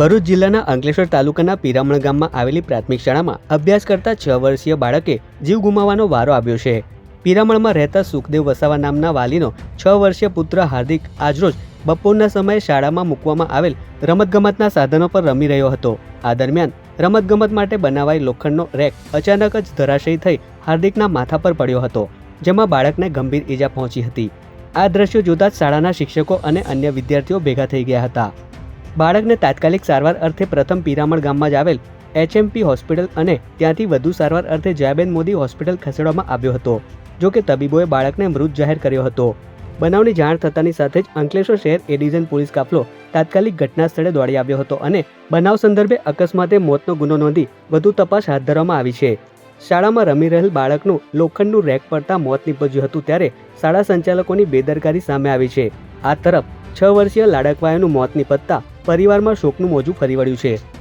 ભરૂચ જિલ્લાના અંકલેશ્વર તાલુકાના પીરામણ ગામમાં આવેલી પ્રાથમિક શાળામાં અભ્યાસ કરતા છ વર્ષીય બાળકે જીવ ગુમાવવાનો વારો આવ્યો છે. પીરામણમાં રહેતા સુખદેવ વસાવા નામના વાલીનો છ વર્ષીય પુત્ર હાર્દિક આજરોજ બપોરના સમયે શાળામાં મૂકવામાં આવેલ રમતગમતના સાધનો પર રમી રહ્યો હતો. આ દરમિયાન રમતગમત માટે બનાવાયેલ લોખંડનો રેક અચાનક જ ધરાશયી થઈ હાર્દિકના માથા પર પડ્યો હતો, જેમાં બાળકને ગંભીર ઈજા પહોંચી હતી. આ દ્રશ્યો જોતા જ શાળાના શિક્ષકો અને અન્ય વિદ્યાર્થીઓ ભેગા થઈ ગયા હતા. બાળકને તાત્કાલિક સારવાર અર્થે પ્રથમ પિરામણ ગામમાં જ આવેલ એચએમપી હોસ્પિટલ અને ત્યાંથી વધુ સારવાર અર્થે જયાબેન મોદી હોસ્પિટલ ખસેડવામાં આવ્યો હતો, જો કે તબીબોએ બાળકને મૃત જાહેર કર્યો હતો. બનાવની જાણ થતાની સાથે જ અંકલેશ્વર શહેર એડિઝન પોલીસ કાફલો તાત્કાલિક ઘટના સ્થળે દોડી આવ્યો હતો અને બનાવ સંદર્ભે અકસ્માતે મોતનો ગુનો નોંધી વધુ તપાસ હાથ ધરવામાં આવી છે. શાળામાં રમી રહેલ બાળકનું લોખંડનું રેક પડતા મોત નીપજ્યું હતું ત્યારે શાળા સંચાલકોની બેદરકારી સામે આવી છે. આ તરફ છ વર્ષીય લાડકવાયાનું મોત નીપજતા પરિવારમાં શોકનું મોજું ફરી વળ્યું છે.